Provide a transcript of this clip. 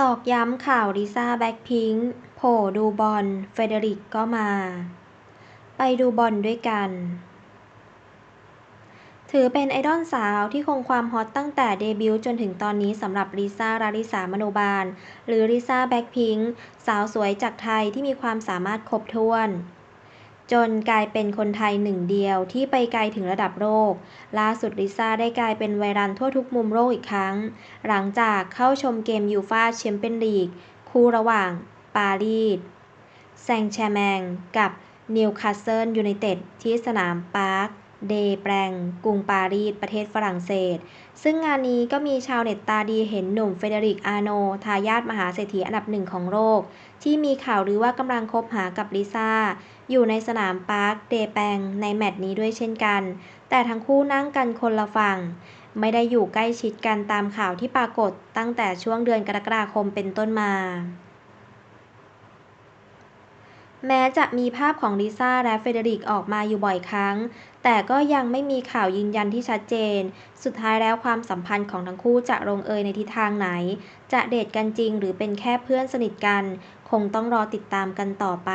ตอกย้ำข่าวลิซ่าแบล็คพิงค์โผล่ดูบอล เฟเดริกก็มา ไปดูบอลด้วยกัน ถือเป็นไอดอลสาวที่คงความฮอตตั้งแต่เดบิวต์จนถึงตอนนี้สำหรับลิซ่าราลิสามโนบาล หรือลิซ่าแบล็คพิงค์สาวสวยจากไทยที่มีความสามารถครบถ้วน จนกลายเป็นคนไทยหนึ่งเดียวที่ไปไกลถึงระดับโลก ล่าสุดลิซ่าได้กลายเป็นไวรัลทั่วทุกมุมโลกอีกครั้ง หลังจากเข้าชมเกมยูฟาแชมเปี้ยนลีก คู่ระหว่าง ปารีสแซงแชร์แมงกับนิวคาสเซิลยูไนเต็ดที่สนามปาร์ค เดแปรงกรุงปารีส ประเทศฝรั่งเศส ซึ่งงานนี้ก็มีชาวเน็ตตาดีเห็นหนุ่มเฟเดริก อาโน ทายาทมหาเศรษฐีอันดับหนึ่งของโลก ที่มีข่าวหรือว่ากำลังคบหากับลิซ่า อยู่ในสนามปาร์คเดแปงในแมตช์นี้ด้วยเช่นกัน แต่ทั้งคู่นั่งกันคนละฝั่ง ไม่ได้อยู่ใกล้ชิดกันตามข่าวที่ปรากฏตั้งแต่ช่วงเดือนกรกฎาคมเป็นต้นมา แม้จะมีภาพของลิซ่าและเฟเดริกออกมาอยู่บ่อยครั้ง แต่ก็ยังไม่มีข่าวยืนยันที่ชัดเจน สุดท้ายแล้วความสัมพันธ์ของทั้งคู่จะลงเอยในทิศทางไหน จะเดทกันจริงหรือเป็นแค่เพื่อนสนิทกัน คงต้องรอติดตามกันต่อไป